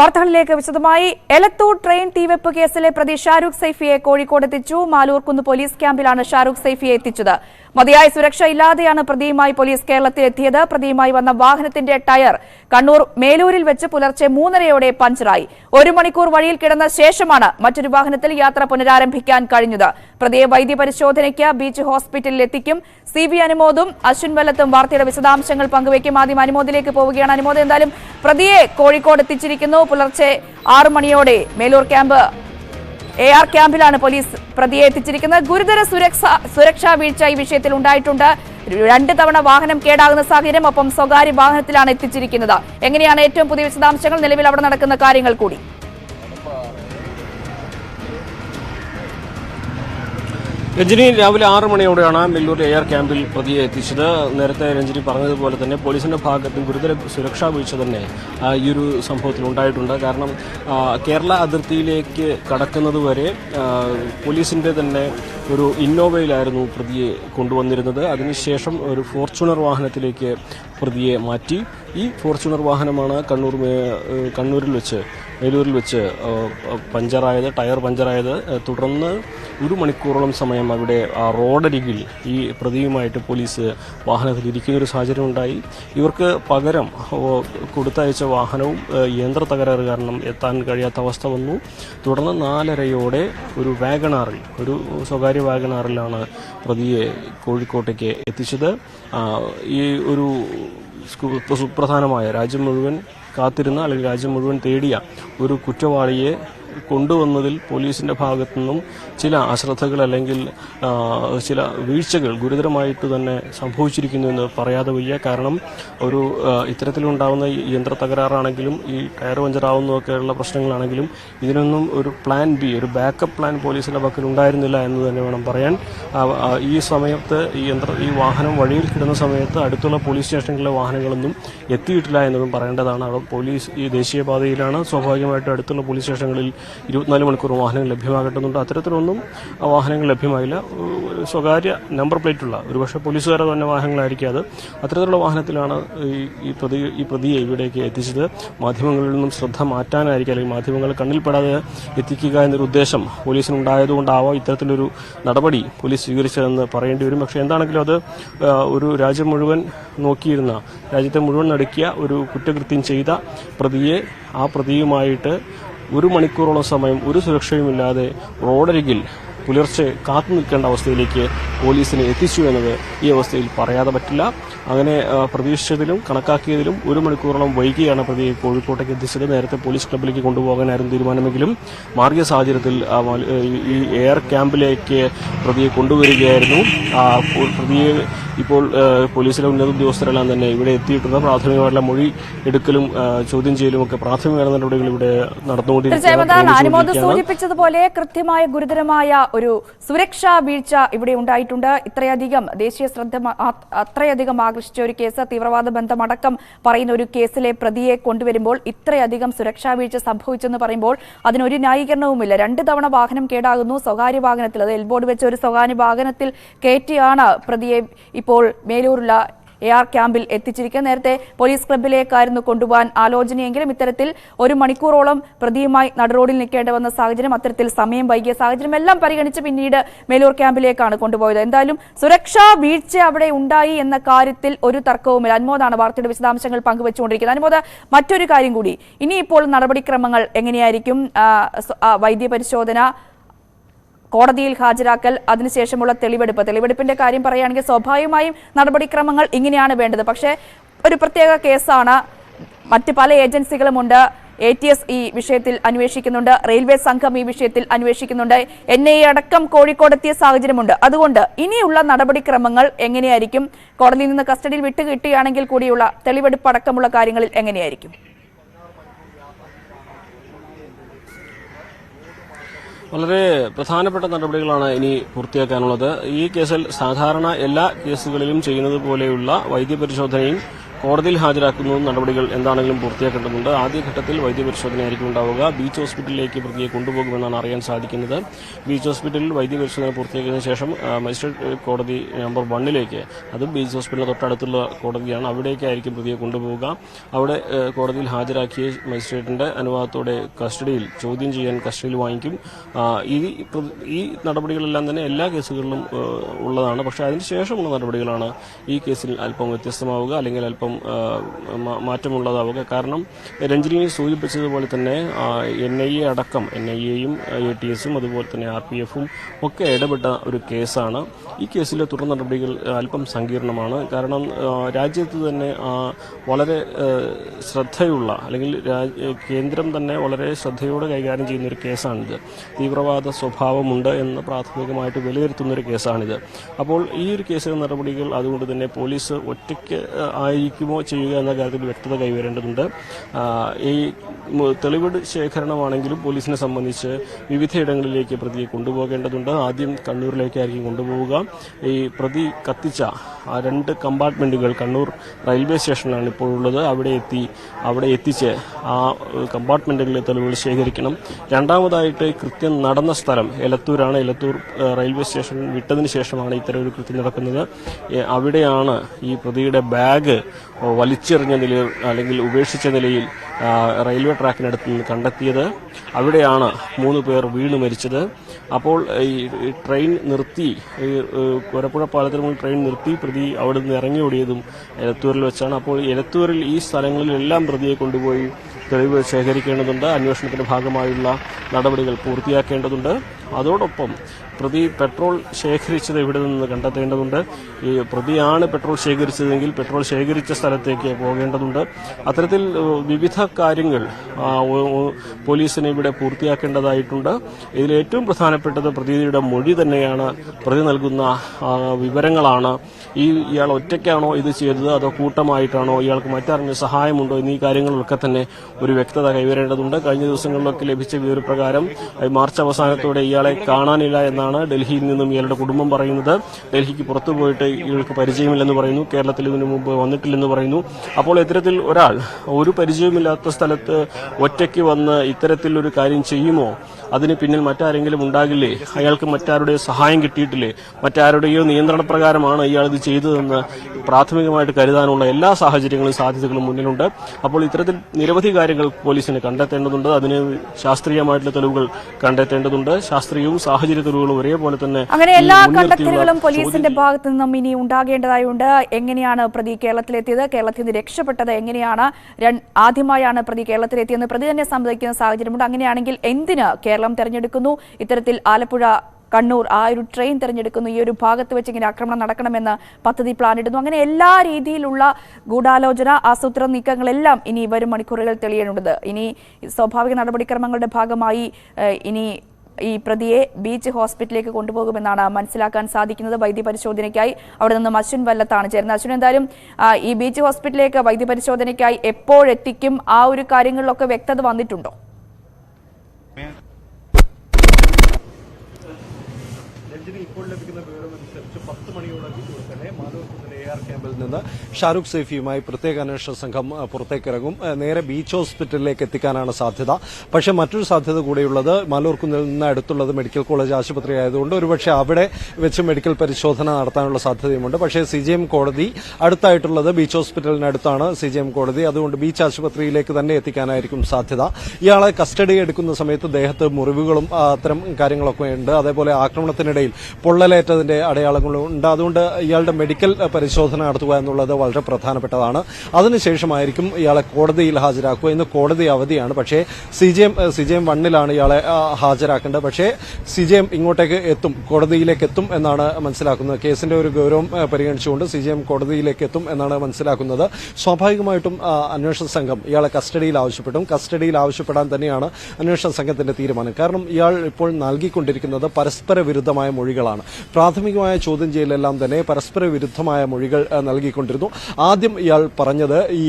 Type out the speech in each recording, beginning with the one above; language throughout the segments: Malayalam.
വാർത്തകളിലേക്ക് വിശദമായി. എലത്തൂർ ട്രെയിൻ തീവെപ്പ് കേസിലെ പ്രതി ഷാരൂഖ് സൈഫിയെ കോഴിക്കോട് എത്തിച്ചു. മാലൂർക്കുന്ന് പോലീസ് ക്യാമ്പിലാണ് ഷാരൂഖ് സൈഫിയെ എത്തിച്ചത്. മതിയായ സുരക്ഷ ഇല്ലാതെയാണ് പ്രതിയുമായി പോലീസ് കേരളത്തിൽ എത്തിയത്. പ്രതിയുമായി വന്ന വാഹനത്തിന്റെ ടയർ കണ്ണൂർ മേലൂരിൽ വെച്ച് പുലർച്ചെ മൂന്നരയോടെ പഞ്ചറായി. ഒരു മണിക്കൂർ വഴിയിൽ കിടന്ന ശേഷമാണ് മറ്റൊരു വാഹനത്തിൽ യാത്ര പുനരാരംഭിക്കാൻ കഴിഞ്ഞത്. പ്രതിയെ വൈദ്യപരിശോധനയ്ക്ക് ബീച്ച് ഹോസ്പിറ്റലിൽ എത്തിക്കും. സി വി അനുമോദും അശ്വിൻ വല്ലത്തും വാർത്തയുടെ വിശദാംശങ്ങൾ പങ്കുവയ്ക്കും. ആദ്യം അനുമോദിലേക്ക് പോവുകയാണ് അനുമോദ്. എന്തായാലും പ്രതിയെ കോഴിക്കോട് എത്തിച്ചിരിക്കുന്നു. പുലർച്ചെ ആറു മണിയോടെ മേലൂർ ക്യാമ്പ് എ ആർ ക്യാമ്പിലാണ് പോലീസ് പ്രതിയെ എത്തിച്ചിരിക്കുന്നത്. ഗുരുതര സുരക്ഷ വീഴ്ച ഈ വിഷയത്തിൽ ഉണ്ടായിട്ടുണ്ട്. രണ്ട് തവണ വാഹനം കേടാകുന്ന സാഹചര്യം ഒപ്പം സ്വകാര്യ വാഹനത്തിലാണ് എത്തിച്ചിരിക്കുന്നത്. എങ്ങനെയാണ് ഏറ്റവും പുതിയ വിശദാംശങ്ങൾ? നിലവിൽ അവിടെ നടക്കുന്ന കാര്യങ്ങൾ കൂടി. രഞ്ജിനി രാവിലെ ആറ് മണിയോടെയാണ് മെല്ലൂർ എയർ ക്യാമ്പിൽ പ്രതിയെ എത്തിച്ചത്. നേരത്തെ രഞ്ജിനി പറഞ്ഞതുപോലെ തന്നെ പോലീസിന്റെ ഭാഗത്ത് ഗുരുതര സുരക്ഷാ വീഴ്ച തന്നെ ഈ ഒരു സംഭവത്തിൽ ഉണ്ടായിട്ടുണ്ട്. കാരണം കേരള അതിർത്തിയിലേക്ക് കടക്കുന്നതുവരെ പോലീസിന്റെ തന്നെ ഒരു ഇന്നോവയിലായിരുന്നു പ്രതിയെ കൊണ്ടുവന്നിരുന്നത്. അതിനുശേഷം ഒരു ഫോർച്യൂണർ വാഹനത്തിലേക്ക് പ്രതിയെ മാറ്റി. ഈ ഫോർച്യൂണർ വാഹനമാണ് കണ്ണൂർ കണ്ണൂരിൽ വെച്ച് വേലൂരിൽ വെച്ച് പഞ്ചറായത് ടയർ പഞ്ചറായത്. തുടർന്ന് ഒരു മണിക്കൂറോളം സമയം അവിടെ റോഡരികിൽ ഈ പ്രതിയുമായിട്ട് പോലീസ് വാഹനത്തിൽ ഇരിക്കുന്ന ഒരു സാഹചര്യം ഉണ്ടായി. ഇവർക്ക് പകരം കൊടുത്തയച്ച വാഹനവും യന്ത്ര തകരാറ് കാരണം എത്താൻ കഴിയാത്ത അവസ്ഥ വന്നു. തുടർന്ന് നാലരയോടെ ഒരു വാഗണാറിൽ ഒരു സ്വകാര്യ വാഗണാറിലാണ് പ്രതിയെ കോഴിക്കോട്ടേക്ക് എത്തിച്ചത്. ഈ ഒരു സുപ്രധാനമായ രാജ്യം മുഴുവൻ കാത്തിരുന്ന അല്ലെങ്കിൽ രാജ്യം മുഴുവൻ തേടിയ ഒരു കുറ്റവാളിയെ കൊണ്ടുവന്നതിൽ പോലീസിന്റെ ഭാഗത്തു നിന്നും ചില അശ്രദ്ധകൾ അല്ലെങ്കിൽ ചില വീഴ്ചകൾ ഗുരുതരമായിട്ട് തന്നെ സംഭവിച്ചിരിക്കുന്നു എന്ന് പറയാതെ വയ്യ. കാരണം ഒരു ഇത്തരത്തിലുണ്ടാവുന്ന യന്ത്ര തകരാറാണെങ്കിലും ഈ ടയർ പഞ്ചറാവുന്നതൊക്കെയുള്ള പ്രശ്നങ്ങളാണെങ്കിലും ഇതിനൊന്നും ഒരു പ്ലാൻ ബി ഒരു ബാക്കപ്പ് പ്ലാൻ പോലീസിന്റെ പക്കൽ ഉണ്ടായിരുന്നില്ല എന്ന് തന്നെ വേണം പറയാൻ. ഈ സമയത്ത് ഈ യന്ത്ര ഈ വാഹനം വഴിയിൽ കിടന്ന സമയത്ത് അടുത്തുള്ള പോലീസ് സ്റ്റേഷനിലെ വാഹനങ്ങളൊന്നും എത്തിയിട്ടില്ല എന്നതും പറയേണ്ടതാണ്. അവിടെ പോലീസ് ഈ ദേശീയപാതയിലാണ് സ്വാഭാവികമായിട്ടും അടുത്തുള്ള പോലീസ് സ്റ്റേഷനുകളിൽ ഇരുപത്തിനാല് മണിക്കൂർ വാഹനങ്ങൾ ലഭ്യമാകേണ്ടതുണ്ട്. അത്തരത്തിലൊന്നും വാഹനങ്ങൾ ലഭ്യമായില്ല. സ്വകാര്യ നമ്പർ പ്ലേറ്റുള്ള ഒരുപക്ഷെ പോലീസുകാരെ തന്നെ വാഹനങ്ങളായിരിക്കും അത്. അത്തരത്തിലുള്ള വാഹനത്തിലാണ് ഈ പ്രതി ഈ പ്രതിയെ ഇവിടേക്ക് എത്തിച്ചത്. മാധ്യമങ്ങളിൽ നിന്നും ശ്രദ്ധ മാറ്റാനായിരിക്കും അല്ലെങ്കിൽ മാധ്യമങ്ങൾ കണ്ണിൽപ്പെടാതെ എത്തിക്കുക എന്നൊരു ഉദ്ദേശം പോലീസിനുണ്ടായതുകൊണ്ടാവാം ഇത്തരത്തിലൊരു നടപടി പോലീസ് സ്വീകരിച്ചതെന്ന് പറയേണ്ടി വരും. പക്ഷേ എന്താണെങ്കിലും അത് ഒരു രാജ്യം മുഴുവൻ നോക്കിയിരുന്ന രാജ്യത്തെ മുഴുവൻ നടുക്കിയ ഒരു കുറ്റകൃത്യം ചെയ്ത പ്രതിയെ ആ പ്രതിയുമായിട്ട് ഒരു മണിക്കൂറോളം സമയം ഒരു സുരക്ഷയുമില്ലാതെ റോഡരികിൽ പുലർച്ചെ കാത്തു നിൽക്കേണ്ട അവസ്ഥയിലേക്ക് പോലീസിനെ എത്തിച്ചു എന്നത് ഈ അവസ്ഥയിൽ പറയാതെ പറ്റില്ല. അങ്ങനെ പ്രതീക്ഷിച്ചതിലും കണക്കാക്കിയതിലും ഒരു മണിക്കൂറോളം വൈകിയാണ് പ്രതിയെ കോഴിക്കോട്ടേക്ക് എത്തിച്ചത്. നേരത്തെ പോലീസ് ക്ലബിലേക്ക് കൊണ്ടുപോകാനായിരുന്നു തീരുമാനമെങ്കിലും മാർഗീയ സാഹചര്യത്തിൽ ഈ- എയർ ക്യാമ്പിലേക്ക് പ്രതിയെ കൊണ്ടുവരികയായിരുന്നു. പ്രതിയെ ഇപ്പോൾ പോലീസിലെ ഉന്നത ഉദ്യോഗസ്ഥരെല്ലാം തന്നെ ഇവിടെ എത്തിയിട്ടുണ്ട്. പ്രാഥമികമായിട്ടുള്ള മൊഴി എടുക്കലും ചോദ്യം ചെയ്യലും ഒക്കെ പ്രാഥമിക നടപടികൾ ഇവിടെ നടന്നുകൊണ്ടിരിക്കുന്നത് അനുമോദ് സൂചിപ്പിച്ചതുപോലെ കൃത്യമായ ഗുരുതരമായ ഒരു സുരക്ഷാ വീഴ്ച ഇവിടെ ഉണ്ടായിട്ടുണ്ട്. ഇത്രയധികം ദേശീയ ശ്രദ്ധ അത്രയധികം ആകർഷിച്ച ഒരു കേസ് തീവ്രവാദ ബന്ധമടക്കം പറയുന്ന ഒരു കേസിലെ പ്രതിയെ കൊണ്ടുവരുമ്പോൾ ഇത്രയധികം സുരക്ഷാ വീഴ്ച സംഭവിച്ചെന്ന് പറയുമ്പോൾ അതിനൊരു ന്യായീകരണവുമില്ല. രണ്ട് തവണ വാഹനം കേടാകുന്നു. സ്വകാര്യ വാഹനത്തിൽ അത് എൽബോർഡ് വെച്ച ഒരു സ്വകാര്യ വാഹനത്തിൽ കയറ്റിയാണ് പ്രതിയെ ഇപ്പോൾ മേലൂരുള്ള എ ആർ ക്യാമ്പിൽ എത്തിച്ചിരിക്കുക നേരത്തെ പോലീസ് ക്ലബിലേക്കായിരുന്നു കൊണ്ടുപോകാൻ ആലോചനയെങ്കിലും ഇത്തരത്തിൽ ഒരു മണിക്കൂറോളം പ്രതിയുമായി നടുറോഡിൽ നിൽക്കേണ്ടി വന്ന സാഹചര്യം അത്തരത്തിൽ സമയം വൈകിയ സാഹചര്യം എല്ലാം പരിഗണിച്ച് പിന്നീട് മേലൂർ ക്യാമ്പിലേക്കാണ് കൊണ്ടുപോയത്. എന്തായാലും സുരക്ഷാ വീഴ്ച അവിടെ ഉണ്ടായി എന്ന കാര്യത്തിൽ ഒരു തർക്കവുമില്ല. അനുമോദാണ് വാർത്തയുടെ വിശദാംശങ്ങൾ പങ്കുവച്ചുകൊണ്ടിരിക്കുന്നത്. അനുമോദ മറ്റൊരു കാര്യം കൂടി. ഇനിയിപ്പോൾ നടപടിക്രമങ്ങൾ എങ്ങനെയായിരിക്കും? വൈദ്യപരിശോധന കോടതിയിൽ ഹാജരാക്കൽ അതിനുശേഷമുള്ള തെളിവെടുപ്പ്. തെളിവെടുപ്പിന്റെ കാര്യം പറയുകയാണെങ്കിൽ സ്വാഭാവികമായും നടപടിക്രമങ്ങൾ ഇങ്ങനെയാണ് വേണ്ടത്. പക്ഷേ ഒരു പ്രത്യേക കേസാണ്. മറ്റ് പല ഏജൻസികളുമുണ്ട്. എ ടി എസ് ഈ വിഷയത്തിൽ അന്വേഷിക്കുന്നുണ്ട്. റെയിൽവേ സംഘം ഈ വിഷയത്തിൽ അന്വേഷിക്കുന്നുണ്ട്. എൻ ഐ അടക്കം കോഴിക്കോടെത്തിയ സാഹചര്യമുണ്ട്. അതുകൊണ്ട് ഇനിയുള്ള നടപടിക്രമങ്ങൾ എങ്ങനെയായിരിക്കും? കോടതിയിൽ നിന്ന് കസ്റ്റഡിയിൽ വിട്ടുകിട്ടുകയാണെങ്കിൽ കൂടിയുള്ള തെളിവെടുപ്പ് അടക്കമുള്ള കാര്യങ്ങളിൽ എങ്ങനെയായിരിക്കും? വളരെ പ്രധാനപ്പെട്ട നടപടികളാണ് ഇനി പൂർത്തിയാക്കാനുള്ളത്. ഈ കേസിൽ സാധാരണ എല്ലാ കേസുകളിലും ചെയ്യുന്നത് പോലെയുള്ള വൈദ്യപരിശോധനയും കോടതിയിൽ ഹാജരാക്കുന്ന. നടപടികൾ എന്താണെങ്കിലും പൂർത്തിയാക്കേണ്ടതുണ്ട്. ആദ്യഘട്ടത്തിൽ വൈദ്യപരിശോധനയായിരിക്കും ഉണ്ടാവുക. ബീച്ച് ഹോസ്പിറ്റലിലേക്ക് പ്രതിയെ കൊണ്ടുപോകുമെന്നാണ് അറിയാൻ സാധിക്കുന്നത്. ബീച്ച് ഹോസ്പിറ്റലിൽ വൈദ്യപരിശോധന പൂർത്തിയാക്കിയതിനു ശേഷം മജിസ്ട്രേറ്റ് കോടതി നമ്പർ വണ്ണിലേക്ക് അതും ബീച്ച് ഹോസ്പിറ്റലിന് തൊട്ടടുത്തുള്ള കോടതിയാണ്. അവിടേക്കായിരിക്കും പ്രതിയെ കൊണ്ടുപോവുക. അവിടെ കോടതിയിൽ ഹാജരാക്കിയ മജിസ്ട്രേറ്റിന്റെ അനുവാദത്തോടെ കസ്റ്റഡിയിൽ ചോദ്യം ചെയ്യാൻ കസ്റ്റഡിയിൽ വാങ്ങിക്കും. ഈ ഈ നടപടികളെല്ലാം തന്നെ എല്ലാ കേസുകളിലും ഉള്ളതാണ്. പക്ഷേ അതിനുശേഷമുള്ള നടപടികളാണ് ഈ കേസിൽ അല്പം വ്യത്യസ്തമാവുക. അല്ലെങ്കിൽ അല്പം ആ, മാറ്റമുള്ളതാവുക. കാരണം രഞ്ജിനി സൂചിപ്പിച്ചതുപോലെ തന്നെ എൻ ഐ എ അടക്കം എൻ ഐ എയും എ ടി എസും അതുപോലെ തന്നെ ആർ പി എഫും ഒക്കെ ഇടപെട്ട ഒരു കേസാണ്. ഈ കേസിലെ തുടർ നടപടികൾ അല്പം സങ്കീർണമാണ്. കാരണം രാജ്യത്ത് തന്നെ വളരെ ശ്രദ്ധയുള്ള അല്ലെങ്കിൽ കേന്ദ്രം തന്നെ വളരെ ശ്രദ്ധയോടെ കൈകാര്യം ചെയ്യുന്ന ഒരു കേസാണിത്. തീവ്രവാദ സ്വഭാവമുണ്ട് എന്ന് പ്രാഥമികമായിട്ട് വിലയിരുത്തുന്ന ഒരു കേസാണിത്. അപ്പോൾ ഈ ഒരു കേസിലെ നടപടികൾ അതുകൊണ്ട് തന്നെ പോലീസ് ഒറ്റയ്ക്ക് ആ, ആയിരിക്കുമോ ചെയ്യുക എന്ന കാര്യത്തിൽ വ്യക്തത കൈവരേണ്ടതുണ്ട്. ഈ തെളിവ് ശേഖരണമാണെങ്കിലും പോലീസിനെ സംബന്ധിച്ച് വിവിധയിടങ്ങളിലേക്ക് പ്രതിയെ കൊണ്ടുപോകേണ്ടതുണ്ട്. ആദ്യം കണ്ണൂരിലേക്കായിരിക്കും കൊണ്ടുപോവുക. ഈ പ്രതി കത്തിച്ച ആ രണ്ട് കമ്പാർട്ട്മെന്റുകൾ കണ്ണൂർ റെയിൽവേ സ്റ്റേഷനിലാണ് ഇപ്പോൾ ഉള്ളത് അവിടെ എത്തി അവിടെ എത്തിച്ച് ആ കമ്പാർട്ട്മെന്റുകളിലെ തെളിവുകൾ ശേഖരിക്കണം. രണ്ടാമതായിട്ട് കൃത്യം നടന്ന സ്ഥലം എലത്തൂരാണ്. എലത്തൂർ റെയിൽവേ സ്റ്റേഷൻ വിട്ടതിന് ശേഷമാണ് ഇത്തരം ഒരു കൃത്യം നടക്കുന്നത്. അവിടെയാണ് ഈ പ്രതിയുടെ ബാഗ് വലിച്ചെറിഞ്ഞ നിലയിൽ അല്ലെങ്കിൽ ഉപേക്ഷിച്ച നിലയിൽ റെയിൽവേ ട്രാക്കിനടുത്ത് നിന്ന് കണ്ടെത്തിയത്. അവിടെയാണ് മൂന്ന് പേർ വീണ് മരിച്ചത്. അപ്പോൾ ഈ ട്രെയിൻ നിർത്തി ഏഹ്, പാലത്തിന് മുന്നിൽ ട്രെയിൻ നിർത്തി പ്രതി അവിടെ നിന്ന് ഇറങ്ങി ഓടിയതും എലത്തൂരിൽ വെച്ചാണ്. അപ്പോൾ എലത്തൂരിൽ ഈ സ്ഥലങ്ങളിലെല്ലാം പ്രതിയെ കൊണ്ടുപോയി. തെളിവ് ശേഖരിക്കേണ്ടതുണ്ട്. അന്വേഷണത്തിന്റെ ഭാഗമായുള്ള നടപടികൾ പൂർത്തിയാക്കേണ്ടതുണ്ട്. അതോടൊപ്പം പ്രതി പെട്രോൾ ശേഖരിച്ചത് ഇവിടെ നിന്ന് കണ്ടെത്തേണ്ടതുണ്ട്? ഈ പ്രതിയാണ് പെട്രോൾ ശേഖരിച്ചതെങ്കിൽ പെട്രോൾ ശേഖരിച്ച സ്ഥലത്തേക്ക് പോകേണ്ടതുണ്ട്. അത്തരത്തിൽ വിവിധ കാര്യങ്ങൾ പോലീസിന് ഇവിടെ പൂർത്തിയാക്കേണ്ടതായിട്ടുണ്ട്. ഇതിൽ ഏറ്റവും പ്രധാനപ്പെട്ടത് പ്രതിയുടെ മൊഴി തന്നെയാണ്. പ്രതി നൽകുന്ന വിവരങ്ങളാണ്. ഈ ഇയാൾ ഒറ്റയ്ക്കാണോ ഇത് ചെയ്തത്? അതോ കൂട്ടമായിട്ടാണോ? ഇയാൾക്ക് മറ്റാരെങ്കിലും സഹായമുണ്ടോ? എന്നീ കാര്യങ്ങളൊക്കെ തന്നെ ഒരു വ്യക്തത കൈവരേണ്ടതുണ്ട്. കഴിഞ്ഞ ദിവസങ്ങളിലൊക്കെ ലഭിച്ച വിവരപ്രകാരം മാർച്ച് അവസാനത്തോടെ ഇയാളെ കാണാനില്ല എന്നാണ് ഡൽഹിയിൽ നിന്നും ഇയാളുടെ കുടുംബം പറയുന്നത്. ഡൽഹിക്ക് പുറത്തു പോയിട്ട് ഇയാൾക്ക് പരിചയമില്ലെന്ന് പറയുന്നു. കേരളത്തിൽ ഇതിനു മുമ്പ് വന്നിട്ടില്ലെന്ന് പറയുന്നു. അപ്പോൾ ഇത്തരത്തിൽ ഒരാൾ ഒരു പരിചയമില്ലാത്ത സ്ഥലത്ത് ഒറ്റയ്ക്ക് വന്ന് ഇത്തരത്തിൽ ഒരു കാര്യം ചെയ്യുമോ? അതിന് പിന്നിൽ മറ്റാരെങ്കിലും ഉണ്ടാകില്ലേ? അയാൾക്ക് മറ്റാരുടെ സഹായം കിട്ടിയിട്ടില്ലേ? മറ്റാരുടെയോ നിയന്ത്രണപ്രകാരമാണ് ഇയാൾ ഇത് ചെയ്തതെന്ന് പ്രാഥമികമായിട്ട് കരുതാനുള്ള എല്ലാ സാഹചര്യങ്ങളും സാധ്യതകളും മുന്നിലുണ്ട്. അപ്പോൾ ഇത്തരത്തിൽ നിരവധി കാര്യങ്ങൾ പോലീസിന് കണ്ടെത്തേണ്ടതുണ്ട്. അതിന് ശാസ്ത്രീയമായിട്ടുള്ള തെളിവുകൾ കണ്ടെത്തേണ്ടതുണ്ട്. ശാസ്ത്രീയവും സാഹചര്യ തെളിവുകളും ഒരേപോലെ തന്നെ അങ്ങനെ എല്ലാ കണ്ടെത്തലുകളും പോലീസിന്റെ ഭാഗത്തു നിന്നും ഇനി ഉണ്ടാകേണ്ടതായുണ്ട്. എങ്ങനെയാണ് പ്രതി കേരളത്തിലെത്തിയത്? കേരളത്തിൽ നിന്ന് രക്ഷപ്പെട്ടത് എങ്ങനെയാണ്? ആദ്യമായാണ് പ്രതി കേരളത്തിലെത്തിയെന്ന് പ്രതി തന്നെ സമ്മതിക്കുന്ന സാഹചര്യമുണ്ട്. അങ്ങനെയാണെങ്കിൽ എന്തിന് കേരളം തെരഞ്ഞെടുക്കുന്നു. ഇത്തരത്തിൽ ആലപ്പുഴ കണ്ണൂർ ആ ഒരു ട്രെയിൻ തിരഞ്ഞെടുക്കുന്നു. ഈ ഒരു ഭാഗത്ത് വെച്ച് ഇങ്ങനെ ആക്രമണം നടക്കണമെന്ന് പദ്ധതി പ്ലാൻ പ്ലാനിടുന്നു അങ്ങനെ എല്ലാ രീതിയിലുള്ള ഗൂഢാലോചന ആസൂത്രണ നീക്കങ്ങളെല്ലാം ഇനി വരും മണിക്കൂറുകൾ തെളിയേണ്ടത് ഇനി സ്വാഭാവിക നടപടിക്രമങ്ങളുടെ ഭാഗമായി ഇനി ഈ പ്രതിയെ ബീച്ച് ഹോസ്പിറ്റലിലേക്ക് കൊണ്ടുപോകുമെന്നാണ് മനസ്സിലാക്കാൻ സാധിക്കുന്നത് വൈദ്യപരിശോധനയ്ക്കായി. അവിടെ നിന്നും അശ്വിൻ വല്ലത്താണ് ചേരുന്നത്. അശ്വിൻ എന്തായാലും ഈ ബീച്ച് ഹോസ്പിറ്റലിലേക്ക് വൈദ്യപരിശോധനയ്ക്കായി എപ്പോഴെത്തിക്കും ആ ഒരു കാര്യങ്ങളിലൊക്കെ വ്യക്തത വന്നിട്ടുണ്ടോ? രഞ്ജിനി ഇപ്പോൾ ലഭിക്കുന്ന വിവരമനുസരിച്ച് പത്ത് മണിയോടൊപ്പം തന്നെ മാധവക്കുന്നിലെ എ ആർ ക്യാമ്പിൽ നിന്ന് ഷാരൂഖ് സൈഫിയുമായി പ്രത്യേക അന്വേഷണ സംഘം പുറത്തേക്കിറങ്ങും. നേരെ ബീച്ച് ഹോസ്പിറ്റലിലേക്ക് എത്തിക്കാനാണ് സാധ്യത. പക്ഷേ മറ്റൊരു സാധ്യത കൂടിയുള്ളത് മാലൂർക്കുന്നിൽ നിന്ന് അടുത്തുള്ളത് മെഡിക്കൽ കോളേജ് ആശുപത്രി ആയതുകൊണ്ട് ഒരുപക്ഷെ അവിടെ വെച്ച് മെഡിക്കൽ പരിശോധന നടത്താനുള്ള സാധ്യതയുമുണ്ട്. പക്ഷേ സി ജി എം കോടതി അടുത്തായിട്ടുള്ളത് ബീച്ച് ഹോസ്പിറ്റലിനടുത്താണ് സി ജി എം കോടതി. അതുകൊണ്ട് ബീച്ച് ആശുപത്രിയിലേക്ക് തന്നെ എത്തിക്കാനായിരിക്കും സാധ്യത. ഇയാളെ കസ്റ്റഡി എടുക്കുന്ന സമയത്ത് ദേഹത്ത് മുറിവുകളും അത്തരം കാര്യങ്ങളൊക്കെ ഉണ്ട്. അതേപോലെ ആക്രമണത്തിനിടയിൽ പൊള്ളലേറ്റതിന്റെ അടയാളങ്ങളും ഉണ്ട്. അതുകൊണ്ട് ഇയാളുടെ മെഡിക്കൽ പരിശോധന നടത്തുക എന്നുള്ളത് വളരെ പ്രധാനപ്പെട്ടതാണ്. അതിനുശേഷമായിരിക്കും ഇയാളെ കോടതിയിൽ ഹാജരാക്കുക. ഇന്ന് കോടതി അവധിയാണ്. പക്ഷേ C CJM M C J M വണ്ണിലാണ് ഇയാളെ ഹാജരാക്കേണ്ടത്. പക്ഷേ സി ജെ എം ഇങ്ങോട്ടേക്ക് എത്തും. കോടതിയിലേക്ക് എത്തും എന്നാണ് മനസ്സിലാക്കുന്നത്. കേസിന്റെ ഒരു ഗൗരവം പരിഗണിച്ചുകൊണ്ട് സി ജെ എം കോടതിയിലേക്ക് എത്തും എന്നാണ് മനസ്സിലാക്കുന്നത്. സ്വാഭാവികമായിട്ടും അന്വേഷണ സംഘം ഇയാളെ കസ്റ്റഡിയിൽ ആവശ്യപ്പെട്ടും കസ്റ്റഡിയിൽ ആവശ്യപ്പെടാൻ തന്നെയാണ് അന്വേഷണ സംഘത്തിന്റെ തീരുമാനം. കാരണം ഇയാൾ ഇപ്പോൾ നൽകിക്കൊണ്ടിരിക്കുന്നത് പരസ്പര വിരുദ്ധമായ മൊഴികളാണ്. പ്രാഥമികമായ ചോദ്യം ചെയ്യലെല്ലാം തന്നെ പരസ്പര വിരുദ്ധമായ മൊഴികൾ നൽകിക്കൊണ്ടിരുന്നു. ആദ്യം ഇയാൾ പറഞ്ഞത് ഈ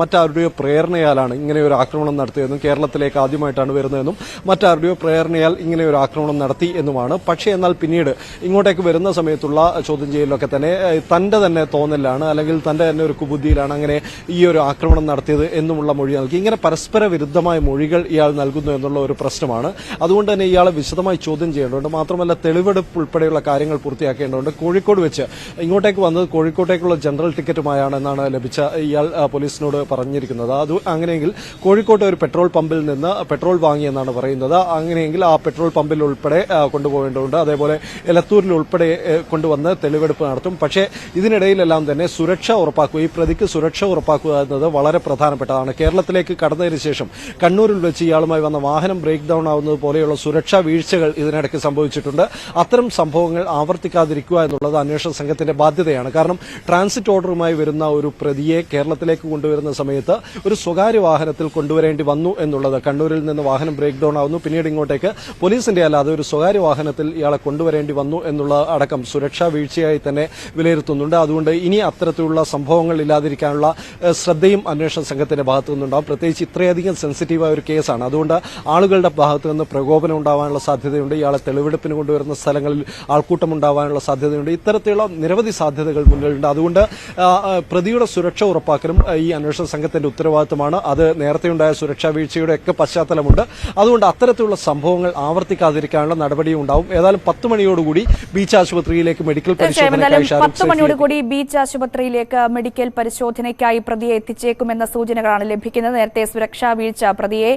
മറ്റാരുടെയോ പ്രേരണയാലാണ് ഇങ്ങനെ ഒരു ആക്രമണം നടത്തിയതെന്നും കേരളത്തിലേക്ക് ആദ്യമായിട്ടാണ് വരുന്നതെന്നും മറ്റാരുടെയോ പ്രേരണയാൽ ഇങ്ങനെ ഒരു ആക്രമണം നടത്തി എന്നുമാണ്. പക്ഷേ എന്നാൽ പിന്നീട് ഇങ്ങോട്ടേക്ക് വരുന്ന സമയത്തുള്ള ചോദ്യം ചെയ്യലൊക്കെ തന്നെ തന്റെ തന്നെ തോന്നലാണ് അല്ലെങ്കിൽ തന്റെ തന്നെ ഒരു കുബുദ്ധിയിലാണ് അങ്ങനെ ഈ ഒരു ആക്രമണം നടത്തിയത് എന്നുമുള്ള മൊഴി നൽകി. ഇങ്ങനെ പരസ്പര വിരുദ്ധമായ മൊഴികൾ ഇയാൾ നൽകുന്നു എന്നുള്ള ഒരു പ്രശ്നമാണ്. അതുകൊണ്ട് തന്നെ ഇയാളെ വിശദമായി ചോദ്യം ചെയ്യേണ്ടതുണ്ട്. മാത്രമല്ല തെളിവെടുപ്പ് ഉൾപ്പെടെയുള്ള കാര്യങ്ങൾ പൂർത്തിയാക്കേണ്ടതുണ്ട്. കോഴിക്കോട് വെച്ച് ഇങ്ങോട്ടേക്ക് വന്നത് കോഴിക്കോട്ടേക്കുള്ള ജനറൽ ടിക്കറ്റുമായാണ് എന്നാണ് ലഭിച്ച ഇയാൾ പോലീസിനോട് പറഞ്ഞിരിക്കുന്നത്. അത് അങ്ങനെയെങ്കിൽ കോഴിക്കോട്ടെ ഒരു പെട്രോൾ പമ്പിൽ നിന്ന് പെട്രോൾ വാങ്ങിയെന്നാണ് പറയുന്നത്. അങ്ങനെയെങ്കിൽ ആ പെട്രോൾ പമ്പിൽ ഉൾപ്പെടെ കൊണ്ടുപോകേണ്ടതുണ്ട്. അതേപോലെ എലത്തൂരിൽ ഉൾപ്പെടെ കൊണ്ടുവന്ന് തെളിവെടുപ്പ് നടത്തും. പക്ഷേ ഇതിനിടയിലെല്ലാം തന്നെ സുരക്ഷ ഉറപ്പാക്കുക ഈ പ്രതിക്ക് സുരക്ഷ ഉറപ്പാക്കുക എന്നത് വളരെ പ്രധാനപ്പെട്ടതാണ്. കേരളത്തിലേക്ക് കടന്നതിന് ശേഷം കണ്ണൂരിൽ വെച്ച് ഇയാളുമായി വന്ന വാഹനം ബ്രേക്ക് ഡൌൺ ആവുന്നത് പോലെയുള്ള സുരക്ഷാ വീഴ്ചകൾ ഇതിനിടയ്ക്ക് സംഭവിച്ചിട്ടുണ്ട്. അത്തരം സംഭവങ്ങൾ ആവർത്തിക്കാതിരിക്കുക എന്നുള്ളത് അന്വേഷണ സംഘത്തിന്റെ ബാധ്യതയാണ്. കാരണം ട്രാൻസിറ്റ് ഓർഡറുമായി വരുന്ന ഒരു പ്രതിയെ കേരളത്തിലേക്ക് കൊണ്ടുവരുന്ന സമയത്ത് ഒരു സ്വകാര്യ വാഹനത്തിൽ കൊണ്ടുവരേണ്ടി വന്നു എന്നുള്ളത് കണ്ണൂരിൽ നിന്ന് വാഹനം ബ്രേക്ക് ഡൌൺ ആവുന്നു. പിന്നീട് ഇങ്ങോട്ടേക്ക് പോലീസിന്റെ അല്ലാതെ ഒരു സ്വകാര്യ വാഹനത്തിൽ ഇയാളെ കൊണ്ടുവരേണ്ടി വന്നു എന്നുള്ള അടക്കം സുരക്ഷാ വീഴ്ചയായി തന്നെ വിലയിരുത്തുന്നുണ്ട്. അതുകൊണ്ട് ഇനി അത്തരത്തിലുള്ള സംഭവങ്ങൾ ഇല്ലാതിരിക്കാനുള്ള ശ്രദ്ധയും അന്വേഷണ സംഘത്തിന്റെ ഭാഗത്തു നിന്നുണ്ടാവും. പ്രത്യേകിച്ച് ഇത്രയധികം സെൻസിറ്റീവായ ഒരു കേസാണ്. അതുകൊണ്ട് ആളുകളുടെ ഭാഗത്തു നിന്ന് പ്രകോപനം ഉണ്ടാവാനുള്ള സാധ്യതയുണ്ട്. ഇയാളെ തെളിവെടുപ്പിന് കൊണ്ടുവരുന്ന സ്ഥലങ്ങളിൽ ആൾക്കൂട്ടം ഉണ്ടാവാനുള്ള സാധ്യതയുണ്ട്. ഇത്തരത്തിലുള്ള നിരവധി സാധ്യതകൾ മുന്നിലുണ്ട്. അതുകൊണ്ട് ആ, പ്രതിയുടെ സുരക്ഷ ഉറപ്പാക്കലും ഈ അന്വേഷണ സംഘത്തിന്റെ ഉത്തരവാദിത്തമാണ്. അത് നേരത്തെയുണ്ടായ സുരക്ഷാ വീഴ്ചയുടെ ഒക്കെ പശ്ചാത്തലമുണ്ട്. അതുകൊണ്ട് അത്തരത്തിലുള്ള സംഭവങ്ങൾ ആവർത്തിക്കാതിരിക്കാനുള്ള നടപടിയും ഉണ്ടാവും ഏതായാലും പത്ത് മണിയോടുകൂടി ബീച്ച് ആശുപത്രിയിലേക്ക് മെഡിക്കൽ പരിശോധനയ്ക്കായി ബീച്ച് ആശുപത്രിയിലേക്ക് മെഡിക്കൽ പരിശോധനയ്ക്കായി പ്രതിയെ എത്തിച്ചേക്കുമെന്ന സൂചനകളാണ് ലഭിക്കുന്നത്. നേരത്തെ സുരക്ഷാ വീഴ്ച പ്രതിയെ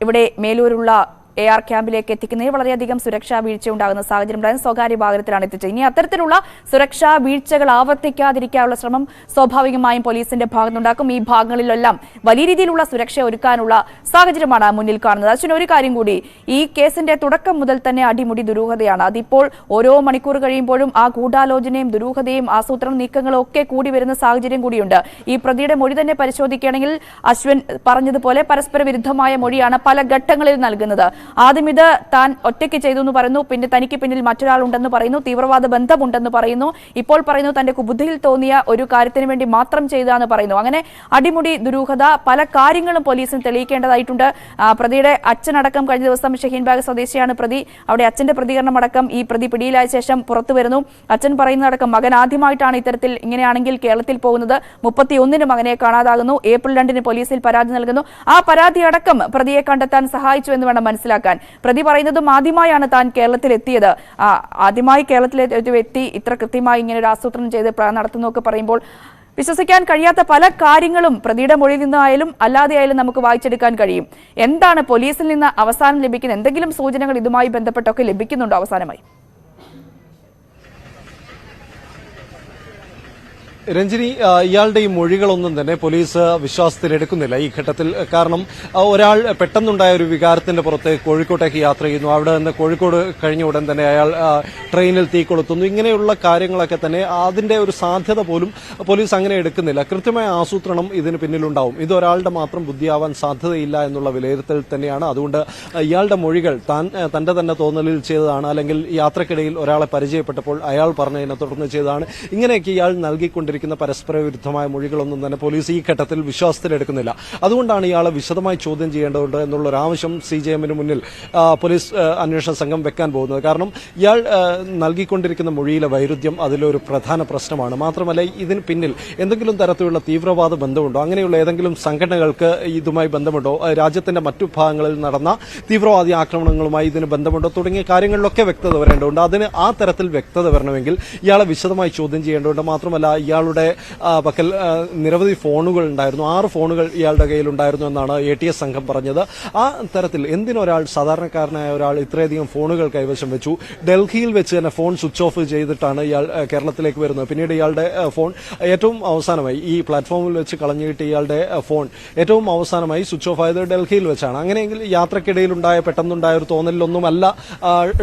ഇവിടെ മേലൂരുള്ള എ ആർ ക്യാമ്പിലേക്ക് എത്തിക്കുന്നതിൽ വളരെയധികം സുരക്ഷാ വീഴ്ച ഉണ്ടാകുന്ന സാഹചര്യം ഉണ്ടായിരുന്നു. സ്വകാര്യ വാഹനത്തിലാണ് എത്തിച്ചത്. ഇനി അത്തരത്തിലുള്ള സുരക്ഷാ വീഴ്ചകൾ ആവർത്തിക്കാതിരിക്കാനുള്ള ശ്രമം സ്വാഭാവികമായും പോലീസിന്റെ ഭാഗത്തുണ്ടാക്കും ഈ ഭാഗങ്ങളിലെല്ലാം വലിയ രീതിയിലുള്ള സുരക്ഷ ഒരുക്കാനുള്ള സാഹചര്യമാണ് മുന്നിൽ കാണുന്നത്. അച്ഛൻ ഒരു കാര്യം കൂടി. ഈ കേസിന്റെ തുടക്കം മുതൽ തന്നെ അടിമുടി ദുരൂഹതയാണ്. അതിപ്പോൾ ഓരോ മണിക്കൂർ കഴിയുമ്പോഴും ആ ഗൂഢാലോചനയും ദുരൂഹതയും ആസൂത്രണ നീക്കങ്ങളും ഒക്കെ കൂടി വരുന്ന സാഹചര്യം കൂടിയുണ്ട്. ഈ പ്രതിയുടെ മൊഴി തന്നെ പരിശോധിക്കുകയാണെങ്കിൽ അശ്വിൻ പറഞ്ഞതുപോലെ പരസ്പര വിരുദ്ധമായ മൊഴിയാണ് പല ഘട്ടങ്ങളിൽ നൽകുന്നത്. ആദ്യം ഇത് താൻ ഒറ്റയ്ക്ക് ചെയ്തു എന്ന് പറയുന്നു പിന്നെ തനിക്ക് പിന്നിൽ മറ്റൊരാളുണ്ടെന്ന് പറയുന്നു തീവ്രവാദ ബന്ധമുണ്ടെന്ന് പറയുന്നു. ഇപ്പോൾ പറയുന്നു തന്റെ കുബുദ്ധിയിൽ തോന്നിയ ഒരു കാര്യത്തിന് വേണ്ടി മാത്രം ചെയ്താന്ന് പറയുന്നു. അങ്ങനെ അടിമുടി ദുരൂഹത പല കാര്യങ്ങളും പോലീസിന് തെളിയിക്കേണ്ടതായിട്ടുണ്ട്. പ്രതിയുടെ അച്ഛനടക്കം കഴിഞ്ഞ ദിവസം ഷഹീൻബാഗ് സ്വദേശിയാണ് പ്രതി. അവിടെ അച്ഛന്റെ പ്രതികരണം അടക്കം ഈ പ്രതി പിടിയിലായ ശേഷം പുറത്തു വരുന്നു. അച്ഛൻ പറയുന്നതടക്കം മകൻ ആദ്യമായിട്ടാണ് ഇത്തരത്തിൽ ഇങ്ങനെയാണെങ്കിൽ കേരളത്തിൽ പോകുന്നത്. മുപ്പത്തിയൊന്നിന് മകനെ കാണാതാകുന്നു. ഏപ്രിൽ രണ്ടിന് പോലീസിൽ പരാതി നൽകുന്നു. ആ പരാതി അടക്കം പ്രതിയെ കണ്ടെത്താൻ സഹായിച്ചു എന്ന് വേണം മനസ്സിലാക്കാൻ. പ്രതി പറയുന്നതും ആദ്യമായാണ് താൻ കേരളത്തിൽ എത്തിയത് ആദ്യമായി കേരളത്തിൽ എത്തി ഇത്ര കൃത്യമായി ഇങ്ങനെ ഒരു ആസൂത്രണം ചെയ്ത് നടത്തുന്നൊക്കെ പറയുമ്പോൾ വിശ്വസിക്കാൻ കഴിയാത്ത പല കാര്യങ്ങളും പ്രതിയുടെ മൊഴിയിൽ നിന്നായാലും അല്ലാതെ ആയാലും നമുക്ക് വായിച്ചെടുക്കാൻ കഴിയും. എന്താണ് പോലീസിൽ നിന്ന് അവസാനം ലഭിക്കുന്ന എന്തെങ്കിലും സൂചനകൾ ഇതുമായി ബന്ധപ്പെട്ടൊക്കെ ലഭിക്കുന്നുണ്ടോ അവസാനമായി? രഞ്ജിനി ഇയാളുടെ ഈ മൊഴികളൊന്നും തന്നെ പോലീസ് വിശ്വാസത്തിലെടുക്കുന്നില്ല ഈ ഘട്ടത്തിൽ. കാരണം ഒരാൾ പെട്ടെന്നുണ്ടായ ഒരു വികാരത്തിന്റെ പുറത്ത് കോഴിക്കോട്ടേക്ക് യാത്ര ചെയ്യുന്നു. അവിടെ നിന്ന് കോഴിക്കോട് കഴിഞ്ഞ ഉടൻ തന്നെ അയാൾ ട്രെയിനിൽ തീ കൊളുത്തുന്നു. ഇങ്ങനെയുള്ള കാര്യങ്ങളൊക്കെ തന്നെ അതിന്റെ ഒരു സാധ്യത പോലും പോലീസ് അങ്ങനെ എടുക്കുന്നില്ല. കൃത്യമായ ആസൂത്രണം ഇതിന് പിന്നിലുണ്ടാവും. ഇത് ഒരാളുടെ മാത്രം ബുദ്ധിയാവാൻ സാധ്യതയില്ല എന്നുള്ള വിലയിരുത്തൽ തന്നെയാണ്. അതുകൊണ്ട് ഇയാളുടെ മൊഴികൾ താൻ തന്റെ തന്നെ തോന്നലിൽ ചെയ്തതാണ്. അല്ലെങ്കിൽ യാത്രക്കിടയിൽ ഒരാളെ പരിചയപ്പെട്ടപ്പോൾ അയാൾ പറഞ്ഞതിനെ തുടർന്ന് ചെയ്തതാണ്. ഇങ്ങനെയൊക്കെ ഇയാൾ നൽകിക്കൊണ്ടിരിക്കുന്ന പരസ്പര വിരുദ്ധമായ മൊഴികളൊന്നും തന്നെ പോലീസ് ഈ ഘട്ടത്തിൽ വിശ്വാസത്തിലെടുക്കുന്നില്ല. അതുകൊണ്ടാണ് ഇയാളെ വിശദമായി ചോദ്യം ചെയ്യേണ്ടതുണ്ട് എന്നുള്ള ആവശ്യം സി ജെ എമ്മിന് മുന്നിൽ പോലീസ് അന്വേഷണ സംഘം വെക്കാൻ പോകുന്നത്. കാരണം ഇയാൾ നൽകിക്കൊണ്ടിരിക്കുന്ന മൊഴിയിലെ വൈരുദ്ധ്യം അതിലൊരു പ്രധാന പ്രശ്നമാണ്. മാത്രമല്ല ഇതിന് പിന്നിൽ എന്തെങ്കിലും തരത്തിലുള്ള തീവ്രവാദ ബന്ധമുണ്ടോ? അങ്ങനെയുള്ള ഏതെങ്കിലും സംഘടനകൾക്ക് ഇതുമായി ബന്ധമുണ്ടോ? രാജ്യത്തിന്റെ മറ്റു ഭാഗങ്ങളിൽ നടന്ന തീവ്രവാദി ആക്രമണങ്ങളുമായി ഇതിന് ബന്ധമുണ്ടോ? തുടങ്ങിയ കാര്യങ്ങളിലൊക്കെ വ്യക്തത വരേണ്ടതുണ്ട്. അതിന് ആ തരത്തിൽ വ്യക്തത വരണമെങ്കിൽ ഇയാളെ വിശദമായി ചോദ്യം ചെയ്യേണ്ടതുണ്ട്. മാത്രമല്ല ഇയാളുടെ പക്കൽ നിരവധി ഫോണുകൾ ഉണ്ടായിരുന്നു. ആറ് ഫോണുകൾ ഇയാളുടെ കയ്യിലുണ്ടായിരുന്നു എന്നാണ് എ ടി എസ് സംഘം പറഞ്ഞത്. ആ തരത്തിൽ എന്തിനൊരാൾ സാധാരണക്കാരനായ ഒരാൾ ഇത്രയധികം ഫോണുകൾ കൈവശം വെച്ചു? ഡൽഹിയിൽ വെച്ച് തന്നെ ഫോൺ സ്വിച്ച് ഓഫ് ചെയ്തിട്ടാണ് ഇയാൾ കേരളത്തിലേക്ക് വരുന്നത്. പിന്നീട് ഇയാളുടെ ഫോൺ ഏറ്റവും അവസാനമായി ഈ പ്ലാറ്റ്ഫോമിൽ വെച്ച് കളഞ്ഞിട്ട് ഇയാളുടെ ഫോൺ ഏറ്റവും അവസാനമായി സ്വിച്ച് ഓഫ് ആയത് ഡൽഹിയിൽ വെച്ചാണ്. അങ്ങനെയെങ്കിൽ യാത്രക്കിടയിലുണ്ടായ പെട്ടെന്നുണ്ടായ ഒരു തോന്നലിലൊന്നുമല്ല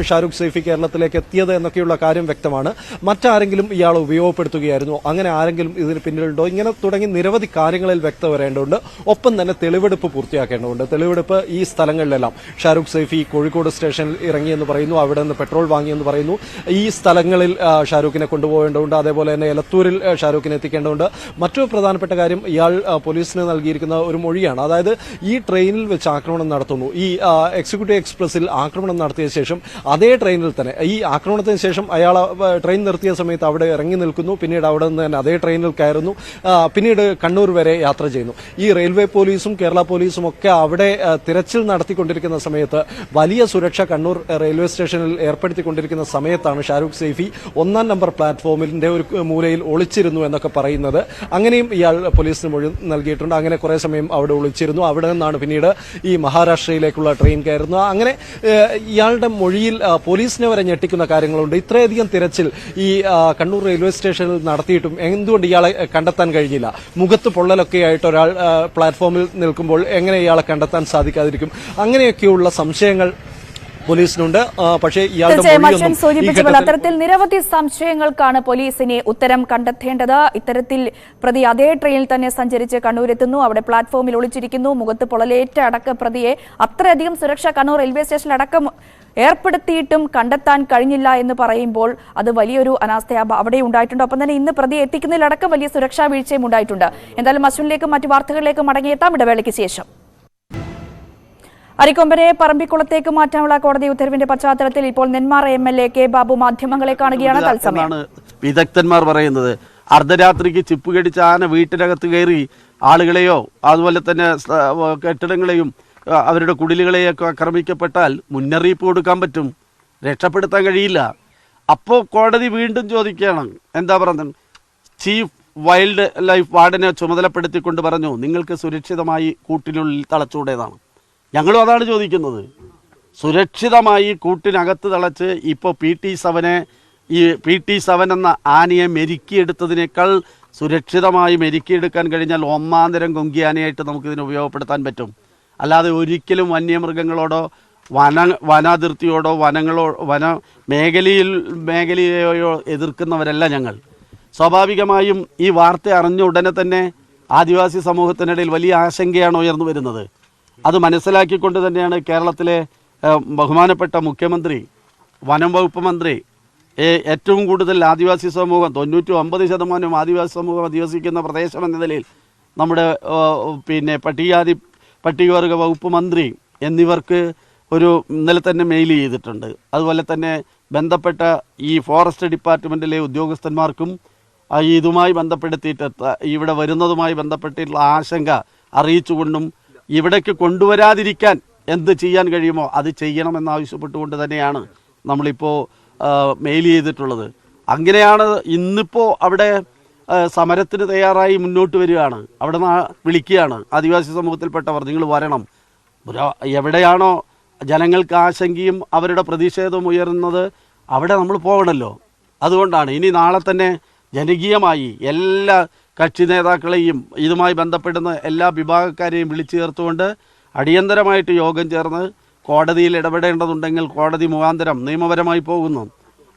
ഷാരൂഖ് സൈഫി കേരളത്തിലേക്ക് എത്തിയത് എന്നൊക്കെയുള്ള കാര്യം വ്യക്തമാണ്. മറ്റാരെങ്കിലും ഇയാൾ ഉപയോഗപ്പെടുത്തുകയായിരുന്നു? അങ്ങനെ അങ്ങനെ ആരെങ്കിലും ഇതിന് പിന്നിലുണ്ടോ? ഇങ്ങനെ തുടങ്ങി നിരവധി കാര്യങ്ങളിൽ വ്യക്തത വരേണ്ടതുണ്ട്. ഒപ്പം തന്നെ തെളിവെടുപ്പ് പൂർത്തിയാക്കേണ്ടതുണ്ട്. തെളിവെടുപ്പ് ഈ സ്ഥലങ്ങളിലെല്ലാം. ഷാരൂഖ് സൈഫി കോഴിക്കോട് സ്റ്റേഷനിൽ ഇറങ്ങിയെന്ന് പറയുന്നു അവിടെ നിന്ന് പെട്രോൾ വാങ്ങിയെന്ന് പറയുന്നു. ഈ സ്ഥലങ്ങളിൽ ഷാരൂഖിനെ കൊണ്ടുപോകേണ്ടതുണ്ട്. അതേപോലെ തന്നെ എലത്തൂരിൽ ഷാരൂഖിനെ എത്തിക്കേണ്ടതുണ്ട്. മറ്റൊരു പ്രധാനപ്പെട്ട കാര്യം ഇയാൾ പോലീസിന് നൽകിയിരിക്കുന്ന ഒരു മൊഴിയാണ്. അതായത് ഈ ട്രെയിനിൽ വെച്ച് ആക്രമണം നടത്തുന്നു. ഈ എക്സിക്യൂട്ടീവ് എക്സ്പ്രസിൽ ആക്രമണം നടത്തിയ ശേഷം അതേ ട്രെയിനിൽ തന്നെ ഈ ആക്രമണത്തിന് ശേഷം അയാൾ ട്രെയിൻ നിർത്തിയ സമയത്ത് അവിടെ ഇറങ്ങി നിൽക്കുന്നു. പിന്നീട് അവിടെ നിന്ന് തന്നെ അതേ ട്രെയിനിൽ കയറുന്നു. പിന്നീട് കണ്ണൂർ വരെ യാത്ര ചെയ്യുന്നു. ഈ റെയിൽവേ പോലീസും കേരള പോലീസും ഒക്കെ അവിടെ തിരച്ചിൽ നടത്തിക്കൊണ്ടിരിക്കുന്ന സമയത്ത് വലിയ സുരക്ഷ കണ്ണൂർ റെയിൽവേ സ്റ്റേഷനിൽ ഏർപ്പെടുത്തിക്കൊണ്ടിരിക്കുന്ന സമയത്താണ് ഷാരൂഖ് സൈഫി ഒന്നാം നമ്പർ പ്ലാറ്റ്ഫോമിന്റെ ഒരു മൂലയിൽ ഒളിച്ചിരുന്നു എന്നൊക്കെ പറയുന്നത്. അങ്ങനെയും ഇയാൾ പോലീസിന് മൊഴി നൽകിയിട്ടുണ്ട്. അങ്ങനെ കുറെ സമയം അവിടെ ഒളിച്ചിരുന്നു. അവിടെ നിന്നാണ് പിന്നീട് ഈ മഹാരാഷ്ട്രയിലേക്കുള്ള ട്രെയിൻ കയറുന്നത്. അങ്ങനെ ഇയാളുടെ മൊഴിയിൽ പോലീസിനെ വരെ ഞെട്ടിക്കുന്ന കാര്യങ്ങളുണ്ട്. ഇത്രയധികം തിരച്ചിൽ ഈ കണ്ണൂർ റെയിൽവേ സ്റ്റേഷനിൽ നടത്തിയിട്ടും എന്തുകൊണ്ട് ഇയാളെ കണ്ടെത്താൻ കഴിഞ്ഞില്ല? മുഖത്ത് പൊള്ളലൊക്കെ ആയിട്ട് ഒരാൾ പ്ലാറ്റ്ഫോമിൽ നിൽക്കുമ്പോൾ എങ്ങനെ ഇയാളെ കണ്ടെത്താൻ സാധിക്കാതിരിക്കും? അങ്ങനെയൊക്കെയുള്ള സംശയങ്ങൾ പോലീസിനുണ്ട്. പക്ഷേ തീർച്ചയായും അത്തരത്തിൽ നിരവധി സംശയങ്ങൾക്കാണ് പോലീസിനെ ഉത്തരം കണ്ടെത്തേണ്ടത്. ഇത്തരത്തിൽ പ്രതി അതേ ട്രെയിനിൽ തന്നെ സഞ്ചരിച്ച് കണ്ണൂരെത്തുന്നു. അവിടെ പ്ലാറ്റ്ഫോമിൽ ഒളിച്ചിരിക്കുന്നു. മുഖത്ത് പൊളലേറ്റ അടക്ക പ്രതിയെ അത്രയധികം സുരക്ഷ കണ്ണൂർ റെയിൽവേ സ്റ്റേഷനിൽ അടക്കം ഏർപ്പെടുത്തിയിട്ടും കണ്ടെത്താൻ കഴിഞ്ഞില്ല എന്ന് പറയുമ്പോൾ അത് വലിയൊരു അനാസ്ഥ അവിടെ ഉണ്ടായിട്ടുണ്ട്. ഒപ്പം തന്നെ ഇന്ന് പ്രതിയെ എത്തിക്കുന്നതിലടക്കം വലിയ സുരക്ഷാ വീഴ്ചയും ഉണ്ടായിട്ടുണ്ട്. എന്തായാലും അശ്വിനിലേക്കും മറ്റു വാർത്തകളിലേക്കും മടങ്ങിയെത്താം. ഇടവേളയ്ക്ക് ശേഷം. അരിക്കൊമ്പനെ പറമ്പിക്കുളത്തേക്ക് മാറ്റാനുള്ള കോടതി ഉത്തരവിന്റെ പശ്ചാത്തലത്തിൽ ഇപ്പോൾ Nenmara M L A K Babu മാധ്യമങ്ങളെ കാണുകയാണ് തത്സമയം. വിദഗ്ധന്മാർ പറയുന്നത്? അർദ്ധരാത്രിക്ക് ചിപ്പ് കടിച്ച ആന വീട്ടിനകത്ത് കയറി ആളുകളെയോ അതുപോലെ തന്നെ കെട്ടിടങ്ങളെയും അവരുടെ കുടിലുകളെയൊക്കെ ആക്രമിക്കപ്പെട്ടാൽ മുന്നറിയിപ്പ് കൊടുക്കാൻ പറ്റും. രക്ഷപ്പെടുത്താൻ കഴിയില്ല. അപ്പോൾ കോടതി വീണ്ടും ചോദിക്കുകയാണ്. എന്താ പറയുന്നത്? ചീഫ് വൈൽഡ് ലൈഫ് വാർഡനെ ചുമതലപ്പെടുത്തിക്കൊണ്ട് പറഞ്ഞു നിങ്ങൾക്ക് സുരക്ഷിതമായി കൂട്ടിനുള്ളിൽ തളച്ചൂടേതാണ്. ഞങ്ങളും അതാണ് ചോദിക്കുന്നത്. സുരക്ഷിതമായി കൂട്ടിനകത്ത് തളച്ച് ഇപ്പോൾ പി ടി സെവനെ ഈ പി ടി സെവൻ എന്ന ആനയെ മെരുക്കിയെടുത്തതിനേക്കാൾ സുരക്ഷിതമായി മെരുക്കിയെടുക്കാൻ കഴിഞ്ഞാൽ ഒന്നാം തരം കൊങ്കി ആനയായിട്ട് നമുക്കിതിനെ ഉപയോഗപ്പെടുത്താൻ പറ്റും. അല്ലാതെ ഒരിക്കലും വന്യമൃഗങ്ങളോടോ വന വനാതിർത്തിയോടോ വനങ്ങളോ വന മേഖലയിൽ മേഖലയെയോ എതിർക്കുന്നവരല്ല ഞങ്ങൾ. സ്വാഭാവികമായും ഈ വാർത്ത അറിഞ്ഞ ഉടനെ തന്നെ ആദിവാസി സമൂഹത്തിനിടയിൽ വലിയ ആശങ്കയാണ് ഉയർന്നു വരുന്നത്. അത് മനസ്സിലാക്കിക്കൊണ്ട് തന്നെയാണ് കേരളത്തിലെ ബഹുമാനപ്പെട്ട മുഖ്യമന്ത്രി വനം വകുപ്പ് മന്ത്രി ഏറ്റവും കൂടുതൽ ആദിവാസി സമൂഹം തൊണ്ണൂറ്റി ഒമ്പത് ശതമാനം ആദിവാസി സമൂഹം അധിവസിക്കുന്ന പ്രദേശം എന്ന നിലയിൽ നമ്മുടെ പിന്നെ പട്ടികാതി പട്ടികവർഗ വകുപ്പ് മന്ത്രി എന്നിവർക്ക് ഒരു ഇന്നലെ തന്നെ മെയിൽ ചെയ്തിട്ടുണ്ട്. അതുപോലെ തന്നെ ബന്ധപ്പെട്ട ഈ ഫോറസ്റ്റ് ഡിപ്പാർട്ട്മെന്റിലെ ഉദ്യോഗസ്ഥന്മാർക്കും ഇതുമായി ബന്ധപ്പെടുത്തിയിട്ട് ഇവിടെ വരുന്നതുമായി ബന്ധപ്പെട്ടിട്ടുള്ള ആശങ്ക അറിയിച്ചുകൊണ്ടും ഇവിടേക്ക് കൊണ്ടുവരാതിരിക്കാൻ എന്ത് ചെയ്യാൻ കഴിയുമോ അത് ചെയ്യണമെന്ന് ആവശ്യപ്പെട്ടുകൊണ്ട് തന്നെയാണ് നമ്മളിപ്പോൾ മെയിൽ ചെയ്തിട്ടുള്ളത്. അങ്ങനെയാണ് ഇന്നിപ്പോൾ അവിടെ സമരത്തിന് തയ്യാറായി മുന്നോട്ട് വരികയാണ്. അവിടെ നിന്ന് വിളിക്കുകയാണ്. ആദിവാസി സമൂഹത്തിൽപ്പെട്ടവർ നിങ്ങൾ വരണം. എവിടെയാണോ ജനങ്ങൾക്ക് ആശങ്കയും അവരുടെ പ്രതിഷേധവും ഉയരുന്നത് അവിടെ നമ്മൾ പോകണമല്ലോ അതുകൊണ്ടാണ്. ഇനി നാളെ തന്നെ ജനകീയമായി എല്ലാ കക്ഷി നേതാക്കളെയും ഇതുമായി ബന്ധപ്പെടുന്ന എല്ലാ വിഭാഗക്കാരെയും വിളിച്ചു ചേർത്തുകൊണ്ട് അടിയന്തരമായിട്ട് യോഗം ചേർന്ന് കോടതിയിൽ ഇടപെടേണ്ടതുണ്ടെങ്കിൽ കോടതി മുഖാന്തരം നിയമപരമായി പോകുന്നു.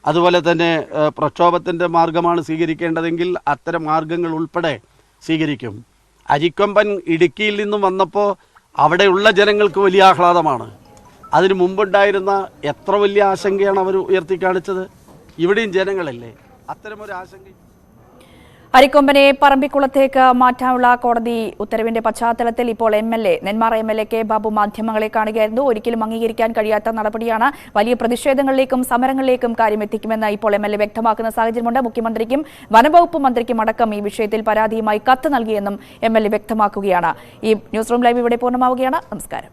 അതുപോലെ തന്നെ പ്രക്ഷോഭത്തിന്റെ മാർഗമാണ് സ്വീകരിക്കേണ്ടതെങ്കിൽ അത്തരം മാർഗങ്ങൾ ഉൾപ്പെടെ സ്വീകരിക്കും. അരിക്കൊമ്പൻ ഇടുക്കിയിൽ നിന്നും വന്നപ്പോൾ അവിടെയുള്ള ജനങ്ങൾക്ക് വലിയ ആഹ്ലാദമാണ്. അതിനു മുമ്പുണ്ടായിരുന്ന എത്ര വലിയ ആശങ്കയാണ് അവർ ഉയർത്തി കാണിച്ചത്? ഇവിടെയും ജനങ്ങളല്ലേ? അത്തരമൊരു ആശങ്ക അരിക്കൊമ്പനെ പറമ്പിക്കുളത്തേക്ക് മാറ്റാനുള്ള കോടതി ഉത്തരവിന്റെ പശ്ചാത്തലത്തിൽ ഇപ്പോൾ M L A Nenmara M L A K Babu മാധ്യമങ്ങളെ കാണുകയായിരുന്നു. ഒരിക്കലും അംഗീകരിക്കാൻ കഴിയാത്ത നടപടിയാണ് വലിയ പ്രതിഷേധങ്ങളിലേക്കും സമരങ്ങളിലേക്കും കാര്യം എത്തിക്കുമെന്ന് ഇപ്പോൾ എം എൽ എ വ്യക്തമാക്കുന്ന സാഹചര്യമുണ്ട്. മുഖ്യമന്ത്രിക്കും വനംവകുപ്പ് മന്ത്രിക്കും അടക്കം ഈ വിഷയത്തിൽ പരാതിയുമായി കത്ത് നൽകിയെന്നും എം എൽ എ വ്യക്തമാക്കുകയാണ്. ഈ ന്യൂസ് റൂം ലൈവ് ഇവിടെ പൂർണമാവുകയാണ്. നമസ്കാരം.